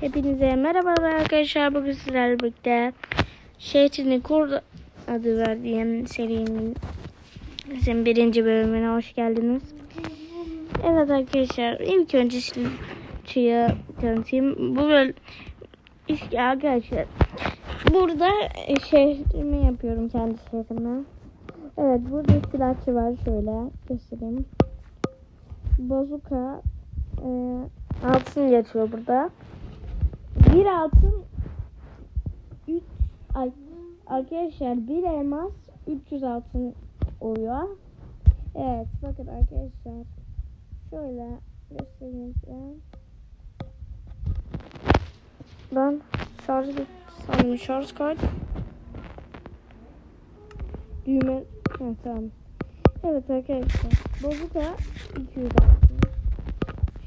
Hepinize merhabalar arkadaşlar. Bugün sizlerle birlikte Şeytini Kur adı verdiğim serinin bizim birinci bölümüne hoş geldiniz. Evet arkadaşlar ilk önce silahçıyı tanıtayım. Bu böl işte arkadaşlar burada şehrimi yapıyorum kendi şehrimi. Evet burada silahçı var şöyle göstereyim. Bazuka e, altın geçiyor burada. Bir altın 3 ay arkadaşlar bir elmas 300 altın oluyor. Evet bakın arkadaşlar şöyle göstereyim size. Ben şarj sanırım şarj kart düğme ha, tamam. Evet arkadaşlar bazuka 200 altın.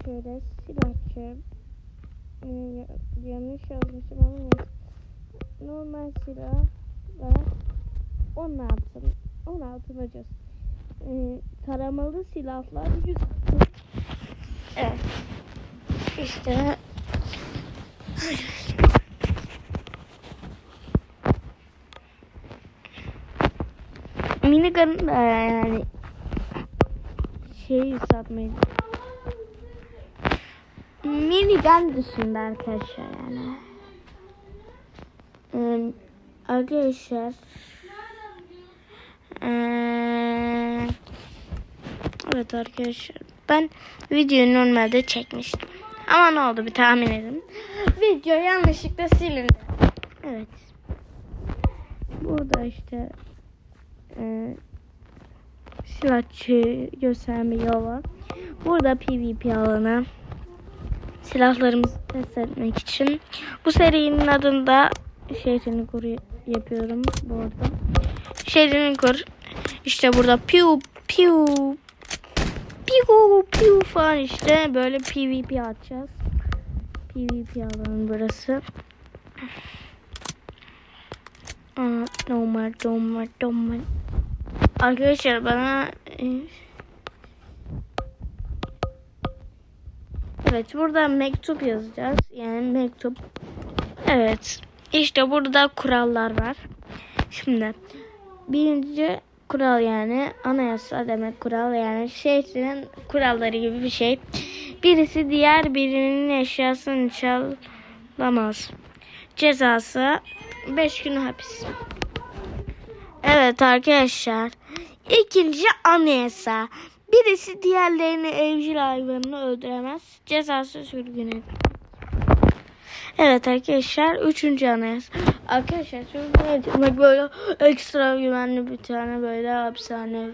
Şöyle silahçı ee, yanlış yazmışım ama neyse. Normal silah ve 16 16 bacası. Ee, taramalı silahlar 100 Evet. İşte minigun da yani şey satmayın. Minigun dışında arkadaşlar yani. Ee, arkadaşlar ee, evet arkadaşlar ben videoyu normalde çekmiştim. Ama ne oldu bir tahmin edin. Video yanlışlıkla silindi. Evet. Burada işte ee, silahçı gösterme yolu. Burada PvP alanı silahlarımızı test etmek için. Bu serinin adında Şehrini Kur yapıyorum bu arada. Şehrini Kur. İşte burada piu piu piu piu falan işte böyle PvP atacağız. PvP alanı burası. Aa, normal normal normal. Arkadaşlar bana Evet burada mektup yazacağız. Yani mektup. Evet. İşte burada kurallar var. Şimdi birinci kural yani anayasa demek kural yani şehrin kuralları gibi bir şey. Birisi diğer birinin eşyasını çalamaz. Cezası 5 gün hapis. Evet arkadaşlar. İkinci anayasa. Birisi diğerlerini evcil hayvanını öldüremez. Cezası sürgün edilir. Evet arkadaşlar. Üçüncü anayasa. Arkadaşlar sürgün edilmek böyle ekstra güvenli bir tane böyle hapishane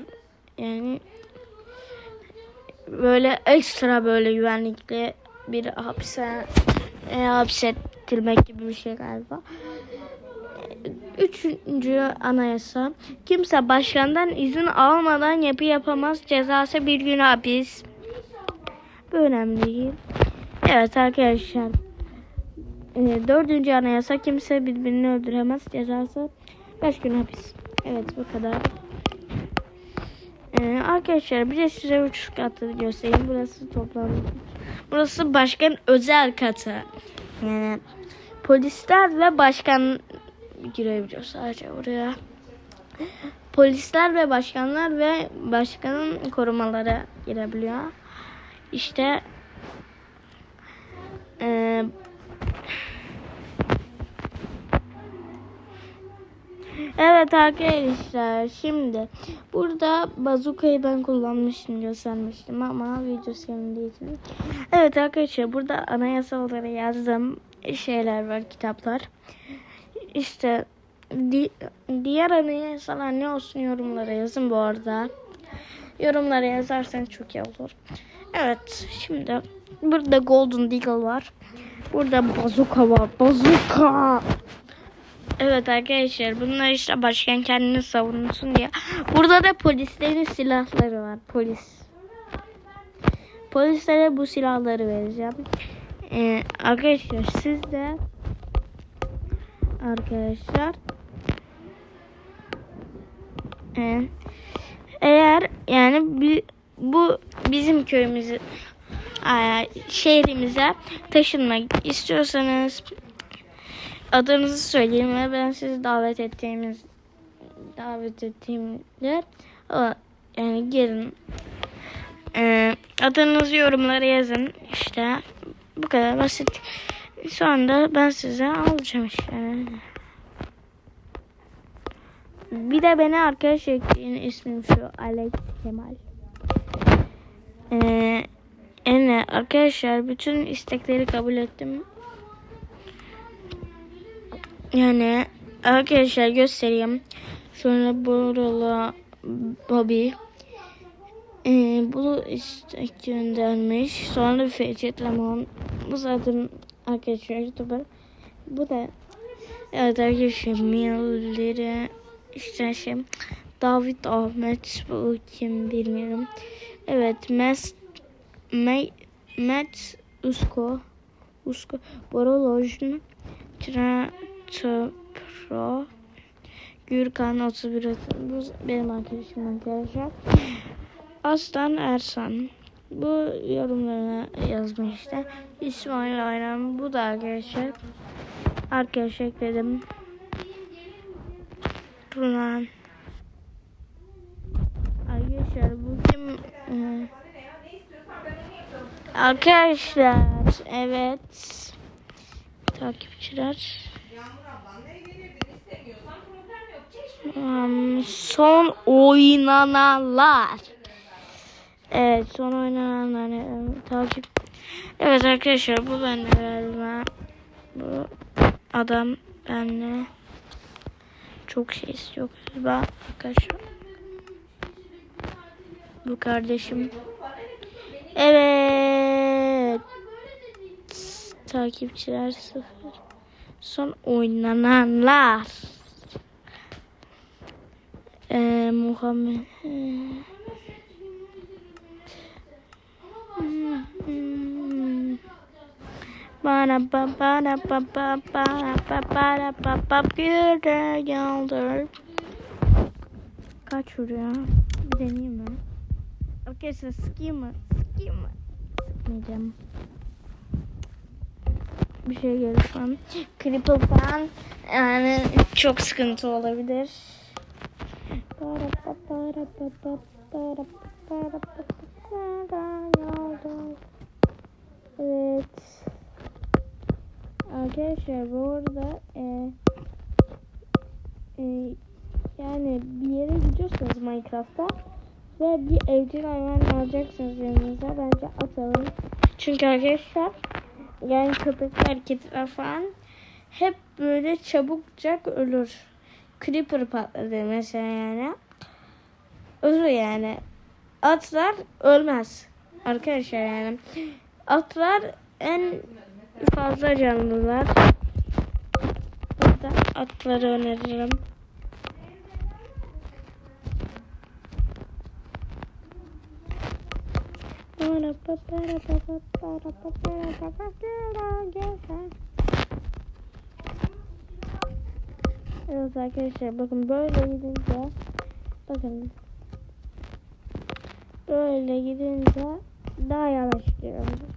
yani böyle ekstra böyle güvenlikli bir hapishane e, hapsettirmek gibi bir şey galiba. Üçüncü anayasa. Kimse başkandan izin almadan yapı yapamaz. Cezası bir gün hapis. Bu önemli değil. Evet arkadaşlar. Ee, dördüncü anayasa. Kimse birbirini öldüremez. Cezası beş gün hapis. Evet bu kadar. Ee, arkadaşlar bir de size uçuş katı göstereyim. Burası toplam. Burası başkan özel katı. Yani polisler ve başkan girebiliyor sadece oraya. Polisler ve başkanlar ve başkanın korumaları girebiliyor. İşte e, Evet arkadaşlar şimdi burada bazukayı ben kullanmıştım göstermiştim ama video senin için. Evet arkadaşlar burada anayasaları yazdığım şeyler var kitaplar. İşte di diğer anayasalar ne olsun yorumlara yazın bu arada. Yorumlara yazarsanız çok iyi olur. Evet şimdi burada Golden Deagle var. Burada bazuka var. Bazuka. Evet arkadaşlar bunlar işte başkan kendini savunsun diye. Burada da polislerin silahları var. Polis. Polislere bu silahları vereceğim. Ee, arkadaşlar siz de arkadaşlar. Ee, eğer yani bu bizim köyümüzü şehrimize taşınmak istiyorsanız adınızı söyleyin ve ben sizi davet ettiğimiz davet ettiğimde yani gelin. E, adınızı yorumlara yazın. İşte bu kadar basit. Sonra da ben size alacağım işte. Bir de beni arkadaş ekleyin ismim şu Alex Kemal. Ee, yani arkadaşlar bütün istekleri kabul ettim. Yani arkadaşlar göstereyim. Sonra buralı Bobby. Ee, bunu istek göndermiş. Sonra Ferit Lemon. Bu zaten arkadaşlar YouTuber. Bu da evet arkadaşlar mailleri işte şey David Ahmet bu kim bilmiyorum. Evet Mes Me, Met Usko Usko Borolojn Pro Gürkan 31 bu benim arkadaşım arkadaşlar. Aslan Ersan bu yorumlarına yazmış işte. İsmail Ayran bu da arkadaşlar. Arkadaşlar ekledim. Turan. Arkadaşlar bu kim? Ee, Arkadaşlar evet. Takipçiler. Um, son oynananlar. Evet son oynananlar e, takip. Evet arkadaşlar bu ben galiba. Bu adam benle çok şey istiyor galiba arkadaşlar. Bu kardeşim. Evet. Takipçiler sıfır. Son oynananlar. Ee, Muhammed. Bana ba bana ba ba bana ba bana ba ba bir de yaldır. Kaç vuruyor? Bir deneyeyim mi? Arkadaşlar sıkayım mı? Sıkayım mı? Sıkmayacağım. Bir şey gelir. Cripple falan yani çok sıkıntı olabilir. Evet. Arkadaşlar bu arada e, e, yani bir yere gidiyorsanız Minecraft'ta ve bir evcil hayvan alacaksınız yanınıza bence atalım. Çünkü arkadaşlar yani köpekler, kediler falan hep böyle çabukcak ölür. Creeper patladı mesela yani. Ölür yani. Atlar ölmez. Arkadaşlar yani. Atlar en fazla canlılar. Burada atları öneririm. Evet arkadaşlar bakın böyle gidince bakın böyle gidince daha yavaş gidiyoruz.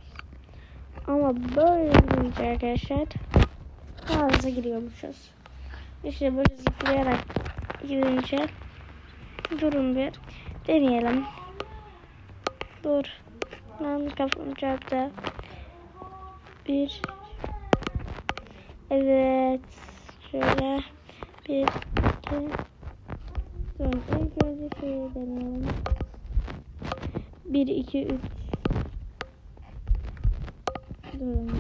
Ama böyle gidince arkadaşlar daha hızlı gidiyormuşuz. İşte böyle zıplayarak gidince durun bir deneyelim. Dur. Lan kafam çarptı. Bir. Evet. Şöyle. Bir. iki. Önce şeyi deneyelim. Bir, iki, üç. Durun.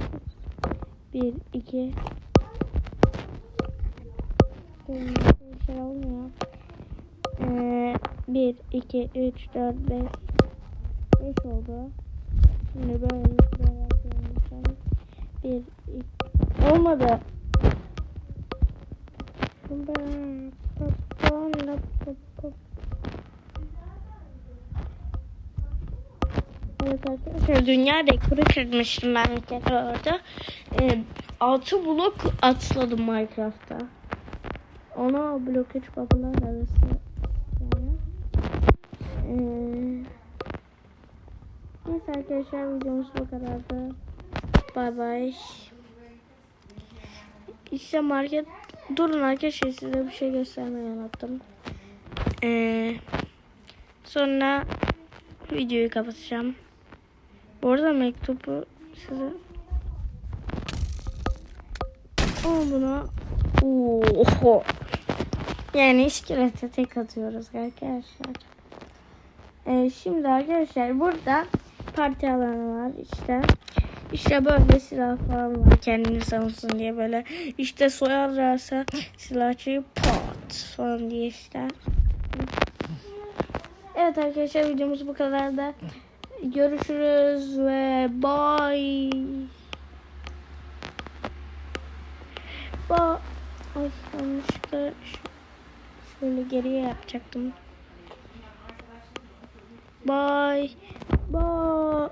Bir, iki. Bir şey olmuyor. Ee, bir, iki, üç, dört, beş. 5 oldu. Şimdi böyle böyle yapacağım. 1 2 olmadı. Evet dünya rekoru kırmıştım ben bir kere orada. Ee, 6 blok atladım Minecraft'ta. Ona blok 3 babalar arası yani. Ee, Neyse arkadaşlar videomuz bu kadardı. Bay bay. İşte market durun arkadaşlar size bir şey göstermeyi unuttum. Ee, sonra videoyu kapatacağım. Bu arada mektubu size Ama buna Oho. Yani iskelete tek atıyoruz arkadaşlar. Ee, şimdi arkadaşlar burada parti alanı var işte. İşte böyle silah falan var kendini savunsun diye böyle işte soyarlarsa silahçıyı pat falan diye işte. Evet arkadaşlar videomuz bu kadar da görüşürüz ve bye. Ba Ay yanlışlıkla şöyle geriye yapacaktım. Bye. Bye.